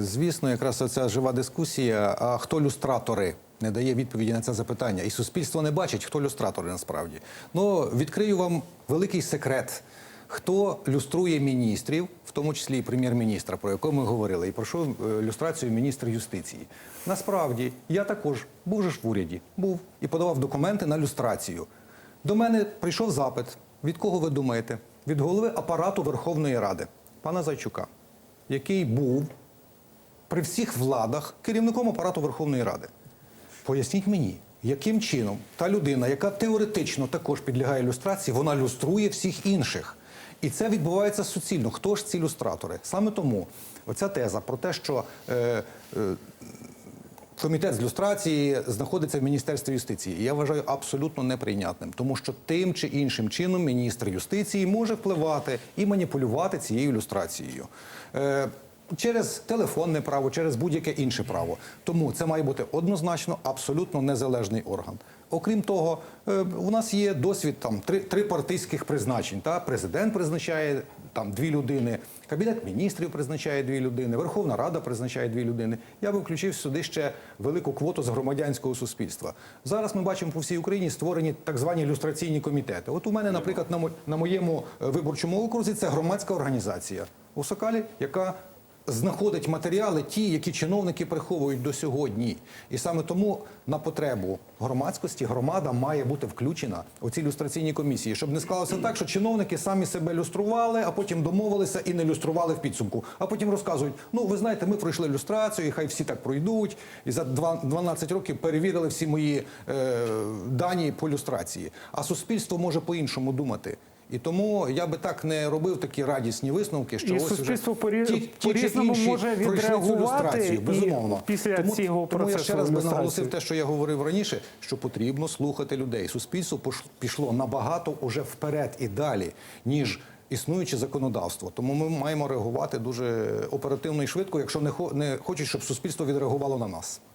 Звісно, якраз оця жива дискусія. А хто люстратори? Не дає відповіді на це запитання. І суспільство не бачить, хто люстратори насправді. Ну, відкрию вам великий секрет. Хто люструє міністрів, в тому числі і прем'єр-міністра, про якого ми говорили, і пройшов е, люстрацію міністр юстиції. Насправді, я також був же ж в уряді, був і подавав документи на люстрацію. До мене прийшов запит. Від кого ви думаєте? Від голови апарату Верховної Ради, пана Зайчука, який був при всіх владах керівником апарату Верховної Ради. Поясніть мені, яким чином та людина, яка теоретично також підлягає люстрації, вона люструє всіх інших. І це відбувається суцільно. Хто ж ці люстратори? Саме тому оця теза про те, що е, е, Комітет з люстрації знаходиться в Міністерстві юстиції. Я вважаю абсолютно неприйнятним, тому що тим чи іншим чином міністр юстиції може впливати і маніпулювати цією люстрацією. Е, Через телефонне право, через будь-яке інше право. Тому це має бути однозначно абсолютно незалежний орган. Окрім того, е, у нас є досвід там три, три партійських призначень. Та президент призначає там дві людини, кабінет міністрів призначає дві людини, Верховна Рада призначає дві людини. Я би включив сюди ще велику квоту з громадянського суспільства. Зараз ми бачимо по всій Україні створені так звані люстраційні комітети. От у мене, наприклад, на моєму е, виборчому окрузі це громадська організація у Сокалі, яка знаходить матеріали, ті, які чиновники приховують до сьогодні. І саме тому на потребу громадськості громада має бути включена у ці люстраційні комісії, щоб не склалося так, що чиновники самі себе люстрували, а потім домовилися і не люстрували в підсумку. А потім розказують: ну ви знаєте, ми пройшли люстрацію, і хай всі так пройдуть. І за два- 12 років перевірили всі мої е, дані по люстрації. А суспільство може по-іншому думати. І тому я би так не робив такі радісні висновки, що І ось суспільство порі- ті- ті чи інші може пройшли цю відреагувати люстрацію, і безумовно. після тому, цього тому я ще раз би наголосив те, що я говорив раніше, що потрібно слухати людей. Суспільство пішло набагато уже вперед і далі, ніж існуюче законодавство. Тому ми маємо реагувати дуже оперативно і швидко, якщо не хочуть, щоб суспільство відреагувало на нас.